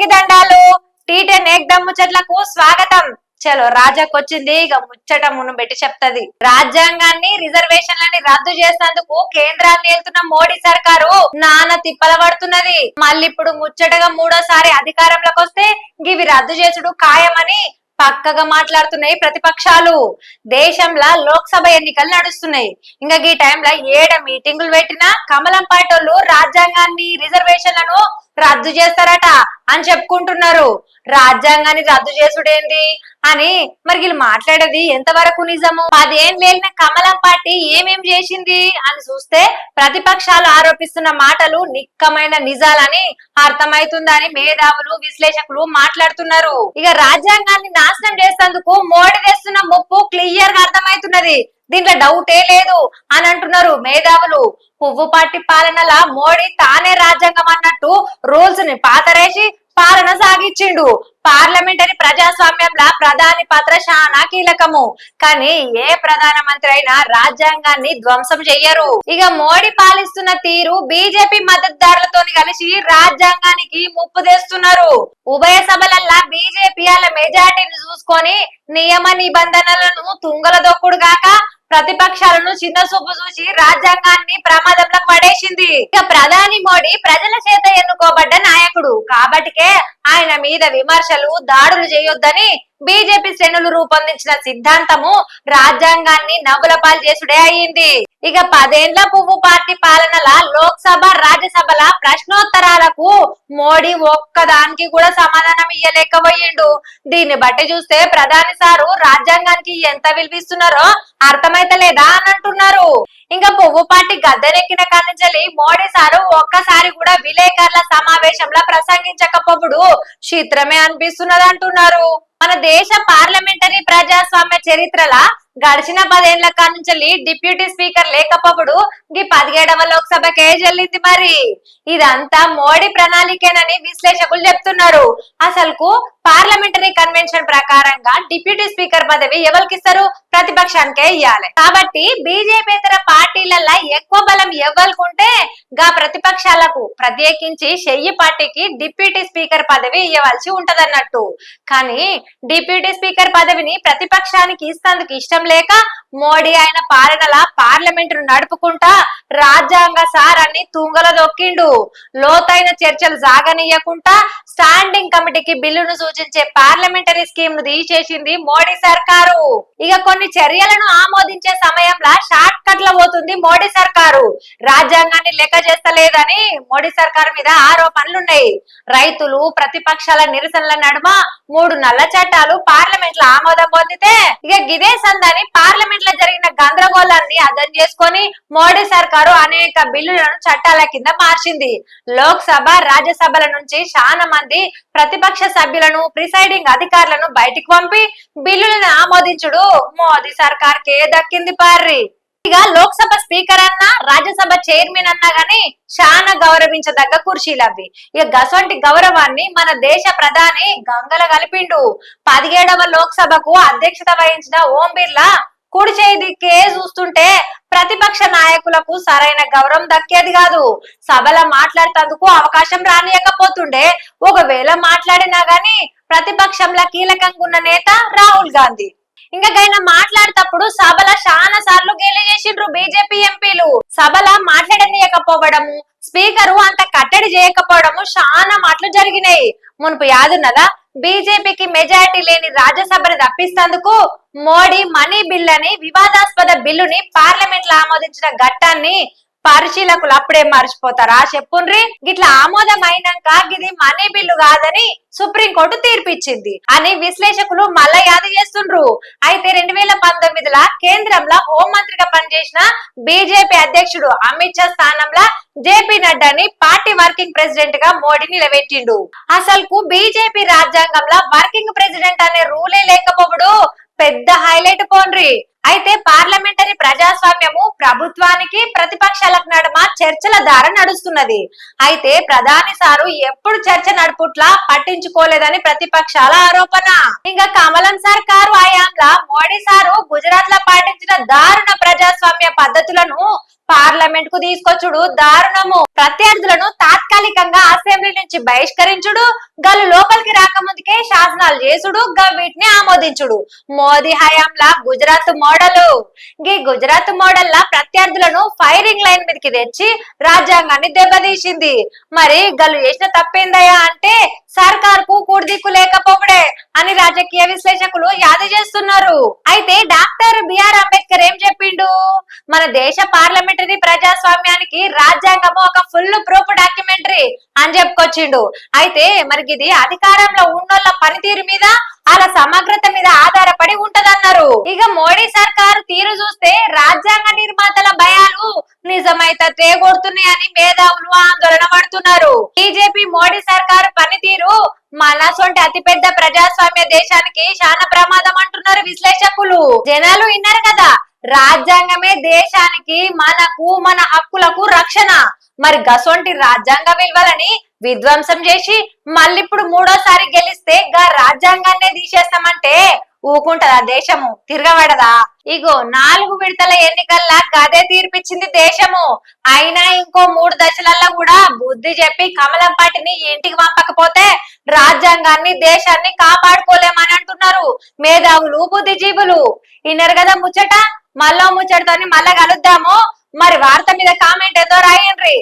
అందరికి దండాలు టీటెన్ ఏకదమ్ ముచ్చట్లకు స్వాగతం. చలో రాజాకు వచ్చింది ఇక ముచ్చట మును పెట్టి చెప్తది. రాజ్యాంగాన్ని రిజర్వేషన్లని రద్దు చేసినందుకు కేంద్రాన్ని వెళ్తున్న మోడీ సర్కారు నాన్న తిప్పల పడుతున్నది. మళ్ళీ ఇప్పుడు ముచ్చటగా మూడోసారి అధికారంలోకి వస్తే ఇవి రద్దు చేసుడు ఖాయమని పక్కగా మాట్లాడుతున్నాయి ప్రతిపక్షాలు. దేశంలో లోక్సభ ఎన్నికలు నడుస్తున్నాయి. ఇంకా ఈ టైంలో ఏడ మీటింగులు పెట్టినా కమలం పార్టీ రాజ్యాంగాన్ని రిజర్వేషన్లను రద్దు చేస్తారట అని చెప్పుకుంటున్నారు. రాజ్యాంగాన్ని రద్దు చేసుడేంది అని మరి వీళ్ళు మాట్లాడేది ఎంతవరకు నిజము? పదేం వెళ్ళిన కమలం పార్టీ ఏమేం చేసింది అని చూస్తే ప్రతిపక్షాలు ఆరోపిస్తున్న మాటలు నిక్కమైన నిజాలని అర్థమైతుందని మేధావులు విశ్లేషకులు మాట్లాడుతున్నారు. ఇక రాజ్యాంగాన్ని నాశనం చేసేందుకు మోడీ తెస్తున్న ముప్పు క్లియర్గా అర్థమైతున్నది దీంట్లో డౌటే లేదు అని అంటున్నారు మేధావులు. పువ్వు పార్టీ పాలనల మోడీ తానే రాజ్యాంగం అన్నట్టు రూల్స్ని పాతరేసి పాలన సాగించిండు. పార్లమెంటరీ ప్రజాస్వామ్యంలో ప్రధాని పాత్ర చాలా కీలకము. కానీ ఏ ప్రధానమంత్రి అయినా రాజ్యాంగాన్ని ధ్వంసం చెయ్యరు. ఇక మోడీ పాలిస్తున్న తీరు బీజేపీ మద్దతుదారులతో కలిసి రాజ్యాంగానికి ముప్పు తెస్తున్నారు. ఉభయ సభలల్లా బీజేపీ వాళ్ళ మెజార్టీని చూసుకొని నియమ నిబంధనలను తుంగల దొక్కుడు గాక ప్రతిపక్షాలను చిన్న చూపు చూసి రాజ్యాంగాన్ని ప్రమాదంలో పడేసింది. ఇక ప్రధాని మోడీ ప్రజల చేత ఎన్నుకోబడ్డ నాయకుడు. కాబట్టికే ఆయన మీద విమర్శలు దాడులు చేయొద్దని బీజేపీ శ్రేణులు రూపొందించిన సిద్ధాంతము రాజ్యాంగాన్ని నవ్వుల పాలు చేసుడే అయింది. ఇక పదేండ్ల పువ్వు పార్టీ పాలనల లోక్సభ రాజ్యసభల ప్రశ్నోత్తరాలకు మోడీ ఒక్కదానికి కూడా సమాధానం ఇయ్యలేకపోయిండు. దీన్ని బట్టి చూస్తే ప్రధాని సారు రాజ్యాంగానికి ఎంత విలువిస్తున్నారో అర్థమైతలేదా అని అంటున్నారు. ఇంకా పువ్వు పార్టీ గద్దెనెక్కిన కానించలి మోడీ సారు ఒక్కసారి కూడా విలేకరుల సమావేశంలో ప్రసంగించకపోప్పుడు చిత్రమే అనిపిస్తున్నది అంటున్నారు. మన దేశ పార్లమెంటరీ ప్రజాస్వామ్య చరిత్రల గడిచిన పదేళ్ళ కానుంచి డిప్యూటీ స్పీకర్ లేకపోవడు ఈ పదిహేడవ లోక్సభకే చెల్లింది మరి. ఇదంతా మోడీ ప్రణాళికేనని విశ్లేషకులు చెప్తున్నారు. అసలుకు పార్లమెంటరీ కన్వెన్షన్ ప్రకారంగా డిప్యూటీ స్పీకర్ పదవి ఎవరికి ఇస్తారు? ప్రతిపక్షానికే ఇవ్వాలి కాబట్టి బీజేపీతర పార్టీలలో ఎక్కువ బలం ఎవరుకుంటే గా ప్రతిపక్షాలకు ప్రత్యేకించి షెయ్యి పార్టీకి డిప్యూటీ స్పీకర్ పదవి ఇవ్వవలసి ఉంటదన్నట్టు. కానీ డిప్యూటీ స్పీకర్ పదవిని ప్రతిపక్షానికి ఇస్తందుకు ఇష్టం లేక మోడీ ఆయన పాలనల పార్లమెంటును నడుపుకుంటా రాజ్యాంగ సారాన్ని తుంగల దొక్కిండు. లోతైన చర్చలు సాగనీయకుండా స్టాండింగ్ కమిటీకి బిల్లును సూచించే పార్లమెంటరీ స్కీమ్ను తీసేసింది మోడీ సర్కారు. ఇక కొన్ని చర్యలను ఆమోదించే సమయంలో షార్ట్ కట్లో పోతుంది మోడీ సర్కారు. రాజ్యాంగాన్ని లెక్క చేస్తలేదని మోడీ సర్కారు మీద ఆరోపణలున్నాయి. రైతులు ప్రతిపక్షాల నిరసనల నడుమ మూడు నల్ల చట్టాలు పార్లమెంట్లో ఆమోదం పొందితే ఇక గిదే సందని పార్లమెంట్ లో జరిగిన గందరగోళాన్ని అర్థం చేసుకొని మోడీ సర్కారు అనేక బిల్లులను చట్టాల కింద మార్చింది. లోక్సభ రాజ్యసభల నుంచి చాలా మంది ప్రతిపక్ష సభ్యులను ప్రిసైడింగ్ అధికారులను బయటికి పంపి బిల్లులను ఆమోదించుడు మోదీ సర్కార్ కే దక్కింది పార్రి. ఇక లోక్సభ స్పీకర్ అన్న రాజ్యసభ చైర్మన్ అన్నా గాని చాలా గౌరవించదగ్గ కుర్చీలు అవి. ఇక గసొంటి గౌరవాన్ని మన దేశ ప్రధాని గంగల కలిపిండు. పదిహేడవ లోక్సభకు అధ్యక్షత వహించిన ఓం బిర్లా కుడి చేయి చూస్తుంటే ప్రతిపక్ష నాయకులకు సరైన గౌరవం దక్కేది కాదు. సభల మాట్లాడేందుకు అవకాశం రానియకపోతుండే. ఒకవేళ మాట్లాడినా గాని ప్రతిపక్షంలో కీలకంగా ఉన్న నేత రాహుల్ గాంధీ. ఇంకా గైన మాట్లాడేటప్పుడు సభల చాలా సార్లు గేలి చేసిండ్రు బీజేపీ ఎంపీలు. సభల మాట్లాడనీయకపోవడము స్పీకరు అంత కట్టడి చేయకపోవడము చాలా మాటలు జరిగినాయి. మునుపు యాదున్నదా? బీజేపీకి మెజారిటీ లేని రాజ్యసభను తప్పిస్తందుకు మోడీ మనీ బిల్ అని వివాదాస్పద బిల్లుని పార్లమెంట్లో ఆమోదించిన ఘట్టాన్ని పరిశీలకులు అప్పుడే మర్చిపోతారా. చెప్పుండ్రి గిట్లా ఆమోదం అయినాక ఇది మనీ బిల్లు కాదని సుప్రీంకోర్టు తీర్పిచ్చింది. అని విశ్లేషకులు మళ్ళా యాది చేస్తుండ్రు. అయితే రెండు వేల పంతొమ్మిదిలో కేంద్రంలో హోంమంత్రిగా పనిచేసిన బీజేపీ అధ్యక్షుడు అమిత్ షా స్థానంలో జేపీ నడ్డాని పార్టీ వర్కింగ్ ప్రెసిడెంట్గా మోడీ నిలబెట్టిండు. అసలుకు బీజేపీ రాజ్యాంగంలో వర్కింగ్ ప్రెసిడెంట్ అనే రూలే లేకపోవడు పెద్ద హైలైట్ పోన్రి అయితే పార్లమెంటరీ ప్రజాస్వామ్యము ప్రభుత్వానికి ప్రతిపక్షాలకు నడుమ చర్చల ద్వారా నడుస్తున్నది. అయితే ప్రధాని సారు ఎప్పుడు చర్చ నడుపుట్లా పట్టించుకోలేదని ప్రతిపక్షాల ఆరోపణ. ఇంకా కమలం సార్ కారు హయాంలా మోడీ సారు గుజరాత్లో పాటించిన దారుణ ప్రజాస్వామ్య పద్ధతులను పార్లమెంట్కు తీసుకొచ్చుడు దారుణము. ప్రత్యర్థులను తాత్కాలికంగా అసెంబ్లీ నుంచి బహిష్కరించుడు గలు లోపలికి రాకముందుకే శాసనాలు చేసుడు గా వీటిని ఆమోదించుడు. మోదీ హయాంలా గుజరాత్ మోడల్. గీ గుజరాత్ మోడల్ లా ప్రత్యర్థులను ఫైరింగ్ లైన్ మీదకి తెచ్చి రాజ్యాంగాన్ని దెబ్బతీసింది. మరి గలు చేసిన తప్పేందయ్యా అంటే సర్కార్కు కూడిదిక్కు లేకపోవడే అని రాజకీయ విశ్లేషకులు యాద చేస్తున్నారు. అయితే డాక్టర్ బిఆర్ అంబేద్కర్ ఏం చెప్పిండు? మన దేశ పార్లమెంట్ పార్లమెంటరీ ప్రజాస్వామ్యానికి రాజ్యాంగము ఒక ఫుల్ ప్రూఫ్ డాక్యుమెంటరీ అని చెప్పుకొచ్చిండు. అయితే మరి ఇది అధికారంలో ఉన్నోళ్ళ పనితీరు మీద వాళ్ళ సమగ్రత మీద ఆధారపడి ఉంటదన్నారు. ఇక మోడీ సర్కారు తీరు చూస్తే రాజ్యాంగ నిర్మాతల భయాలు నిజమైతే తేగొడుతున్నాయని మేధావులు ఆందోళన పడుతున్నారు. బీజేపీ మోడీ సర్కారు పనితీరు మన సొంటి అతిపెద్ద ప్రజాస్వామ్య దేశానికి చాలా ప్రమాదం అంటున్నారు విశ్లేషకులు. జనాలు విన్నారు కదా రాజ్యాంగమే దేశానికి మనకు మన హక్కులకు రక్షణ. మరి గసొంటి రాజ్యాంగ విలువలని విధ్వంసం చేసి మళ్ళీ ఇప్పుడు మూడోసారి గెలిస్తే గా రాజ్యాంగాన్నే తీసేస్తామంటే ఊకుంటదా దేశము? తిరగబడదా? ఇగో నాలుగు విడతల ఎన్నికల్లా గదే తీర్పిచ్చింది దేశము. అయినా ఇంకో మూడు దశలల్లో కూడా బుద్ధి చెప్పి కమలం పాటిని ఇంటికి పంపకపోతే రాజ్యాంగాన్ని దేశాన్ని కాపాడుకోలేమని అంటున్నారు మేధావులు బుద్ధిజీవులు. విన్నారు కదా ముచ్చట? మళ్ళా ముచ్చడితో మళ్ళా కలుద్దాము. మరి వార్త మీద కామెంట్ ఏదో రాయండి.